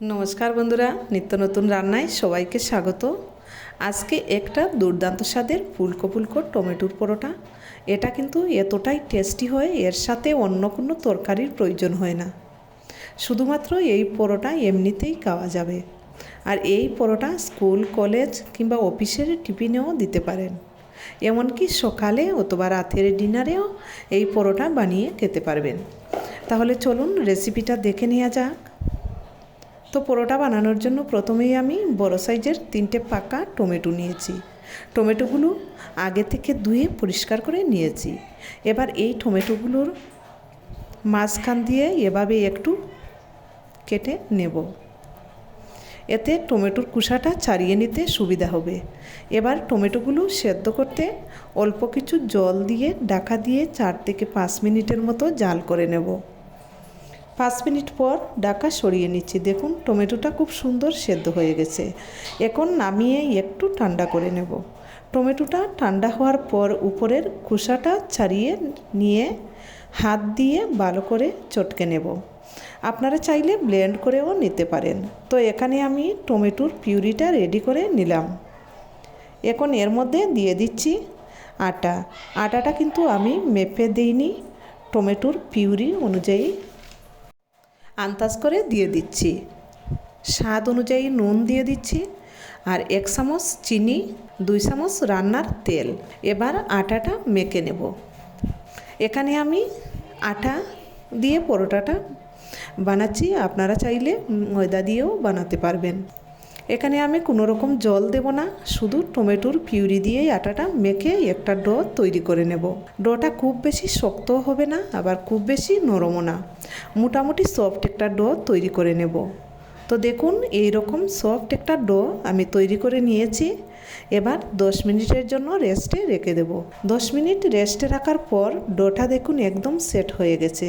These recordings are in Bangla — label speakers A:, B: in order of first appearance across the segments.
A: নমস্কার বন্ধুরা, নিত্য নতুন রান্নায় সবাইকে স্বাগত। আজকে একটা দুর্দান্ত স্বাদের ফুলকো ফুলকো টমেটোর পরোটা। এটা কিন্তু এতটাই টেস্টি হয়, এর সাথে অন্য কোনো তরকারির প্রয়োজন হয় না। শুধুমাত্র এই পরোটা এমনিতেই খাওয়া যাবে। আর এই পরোটা স্কুল, কলেজ কিংবা অফিসের টিফিনেও দিতে পারেন। এমনকি সকালে অথবা রাতের ডিনারেও এই পরোটা বানিয়ে খেতে পারবেন। তাহলে চলুন রেসিপিটা দেখে নেওয়া যাক। তো পরোটা বানানোর জন্য প্রথমেই আমি বড় সাইজের তিনটে পাকা টমেটো নিয়েছি। টমেটোগুলো আগে থেকে ধুয়ে পরিষ্কার করে নিয়েছি। এবার এই টমেটোগুলোর মাঝখান দিয়ে এভাবে একটু কেটে নেব। এতে টমেটোর কুসাটা ছাড়িয়ে নিতে সুবিধা হবে। এবার টমেটোগুলো সেদ্ধ করতে অল্প কিছু জল দিয়ে ডাকা দিয়ে চার থেকে পাঁচ মিনিটের মতো জাল করে নেব। পাঁচ মিনিট পর ডাকা সরিয়ে নিচ্ছি। দেখুন, টমেটোটা খুব সুন্দর সেদ্ধ হয়ে গেছে। এখন নামিয়ে একটু ঠান্ডা করে নেব। টমেটোটা ঠান্ডা হওয়ার পর উপরের খোসাটা ছাড়িয়ে নিয়ে হাত দিয়ে ভালো করে চটকে নেব। আপনারা চাইলে ব্লেন্ড করেও নিতে পারেন। তো এখানে আমি টমেটোর পিউরিটা রেডি করে নিলাম। এখন এর মধ্যে দিয়ে দিচ্ছি আটা। আটাটা কিন্তু আমি মেপে দিইনি। টমেটোর পিউরি অনুযায়ী আন্দাজ করে দিয়ে দিচ্ছি। স্বাদ অনুযায়ী নুন দিয়ে দিচ্ছি আর এক চামচ চিনি, দুই চামচ রান্নার তেল। এবার আটাটা মেখে নেব। এখানে আমি আটা দিয়ে পরোটাটা বানাচ্ছি। আপনারা চাইলে ময়দা দিয়েও বানাতে পারবেন। এখানে আমি কোনো রকম জল দেব না, শুধু টমেটোর পিউরি দিয়েই আটাটা মেখে একটা ডো তৈরি করে নেব। ডোটা খুব বেশি শক্ত হবে না, আবার খুব বেশি নরমও না। মোটামুটি সফট একটা ডো তৈরি করে নেব। তো দেখুন, এই রকম সফট একটা ডো আমি তৈরি করে নিয়েছি। এবার দশ মিনিটের জন্য রেস্টে রেখে দেব। দশ মিনিট রেস্টে রাখার পর ডোটা দেখুন একদম সেট হয়ে গেছে।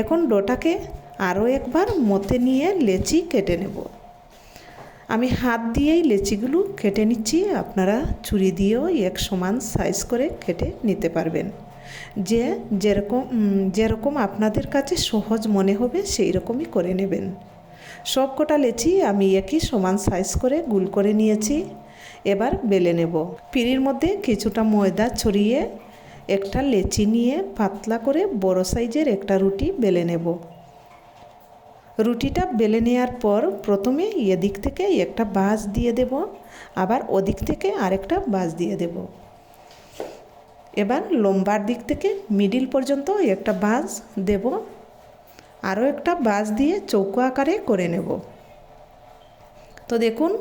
A: এখন ডোটাকে আরও একবার মতে নিয়ে লেচি কেটে নেব। আমি হাত দিয়েই লেচিগুলো কেটে নিচ্ছি। আপনারা ছুরি দিয়েও এক সমান সাইজ করে কেটে নিতে পারবেন। যে যেরকম যেরকম আপনাদের কাছে সহজ মনে হবে সেই রকমই করে নেবেন। সব কটা লেচি আমি একই সমান সাইজ করে গুল করে নিয়েছি। এবার বেলে নেব। পিঁড়ির মধ্যে কিছুটা ময়দা ছড়িয়ে একটা লেচি নিয়ে পাতলা করে বড় সাইজের একটা রুটি বেলে নেব। রুটিটা বেলে নেওয়ার পর প্রথমে এদিক থেকে একটা বাঁশ দিয়ে দেব, আবার ওদিক থেকে আরেকটা বাঁশ দিয়ে দেব। এবার লম্বার দিক থেকে মিডিল পর্যন্ত একটা বাঁশ দেব, আরও একটা বাঁশ দিয়ে চৌকো আকারে করে নেব। তো দেখুন,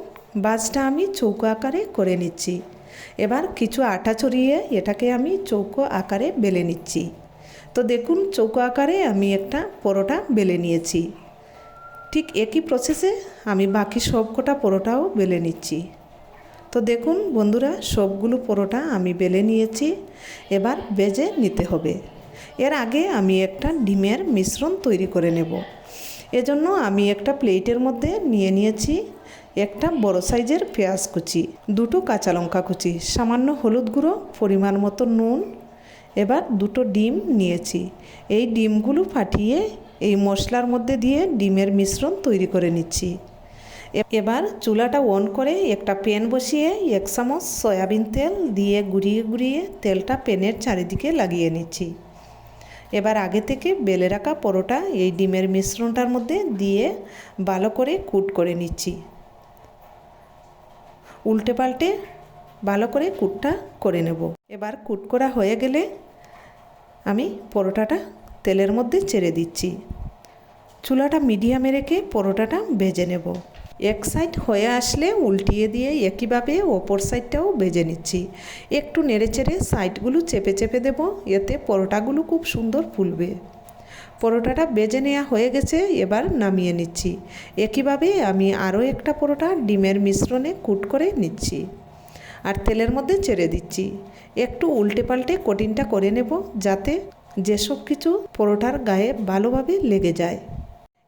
A: বাঁশটা আমি চৌকো আকারে করে নিচ্ছি। এবার কিছু আটা ছড়িয়ে এটাকে আমি চৌকো আকারে বেলে নিচ্ছি। তো দেখুন, চৌকো আকারে আমি একটা পরোটা বেলে নিয়েছি। ঠিক একই প্রসেসে আমি বাকি সব কটা পরোটাও বেলে নিচ্ছি। তো দেখুন বন্ধুরা, সবগুলো পরোটা আমি বেলে নিয়েছি, এবার বেজে নিতে হবে। এর আগে আমি একটা ডিমের মিশ্রণ তৈরি করে নেব। এজন্য আমি একটা প্লেটের মধ্যে নিয়ে নিয়েছি একটা বড় সাইজের পেঁয়াজ কুচি, দুটো কাঁচা লঙ্কা কুচি, সামান্য হলুদ গুঁড়ো, পরিমাণ মতো নুন, এবার দুটো ডিম নিয়েছি। এই ডিমগুলো ফাটিয়ে এই মশলার মধ্যে দিয়ে ডিমের মিশ্রণ তৈরি করে নিচ্ছি। এবার চুলাটা অন করে একটা প্যান বসিয়ে এক চামচ সয়াবিন তেল দিয়ে গুড়িয়ে গুড়িয়ে তেলটা প্যানের চারিদিকে লাগিয়ে নিচ্ছি। এবার আগে থেকে বেলে রাখা পরোটা এই ডিমের মিশ্রণটার মধ্যে দিয়ে ভালো করে কুট করে নিচ্ছি। উল্টে পাল্টে ভালো করে কুটটা করে নেব। এবার কুট করা হয়ে গেলে আমি পরোটাটা তেলের মধ্যে ছেড়ে দিচ্ছি। চুলাটা মিডিয়ামে রেখে পরোটাটা ভেজে নেব। এক সাইড হয়ে আসলে উল্টিয়ে দিয়ে একইভাবে ওপর সাইডটাও ভেজে নিচ্ছি। একটু নেড়ে চেড়ে সাইডগুলো চেপে চেপে দেব, এতে পরোটাগুলো খুব সুন্দর ফুলবে। পরোটাটা বেজে নেওয়া হয়ে গেছে, এবার নামিয়ে নিচ্ছি। একইভাবে আমি আরও একটা পরোটা ডিমের মিশ্রণে কুট করে নিচ্ছি। আর তেলের মধ্যে ছেড়ে দিচ্ছি। একটু উল্টে পাল্টে কঠিনটা করে নেব, যাতে যেসব কিছু পরোটার গায়ে ভালোভাবে লেগে যায়।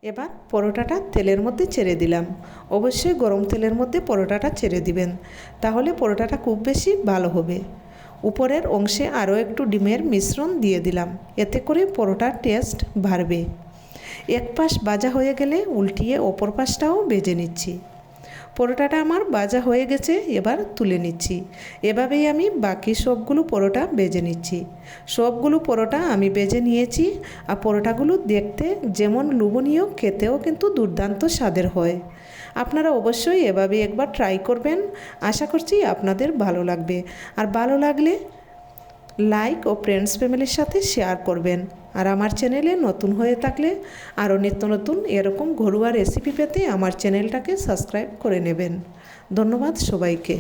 A: এবার পরোটাটা তেলের মধ্যে ছেড়ে দিলাম। অবশ্যই গরম তেলের মধ্যে পরোটাটা ছেড়ে দিবেন, তাহলে পরোটাটা খুব বেশি ভালো হবে। উপরের অংশে আরও একটু ডিমের মিশ্রণ দিয়ে দিলাম, এতে করে পরোটার টেস্ট বাড়বে। এক পাশ ভাজা হয়ে গেলে উল্টিয়ে অপর পাশটাও বেজে নিচ্ছি। পরোটাটা আমার বাজা হয়ে গেছে, এবার তুলে নিচ্ছি। এভাবেই আমি বাকি সবগুলো পরোটা বেজে নিচ্ছি। সবগুলো পরোটা আমি বেজে নিয়েছি আর পরোটাগুলো দেখতে যেমন লুবনীয় খেতেও কিন্তু দুর্দান্ত স্বাদের হয়। আপনারা অবশ্যই এভাবে একবার ট্রাই করবেন। আশা করছি আপনাদের ভালো লাগবে। আর ভালো লাগলে লাইক ও ফ্রেন্ডস ফ্যামিলির সাথে শেয়ার করবেন। আর আমার চ্যানেলে নতুন হয়ে থাকলে আরও নিত্য নতুন এরকম ঘরোয়া রেসিপি পেতে আমার চ্যানেলটাকে সাবস্ক্রাইব করে নেবেন। ধন্যবাদ সবাইকে।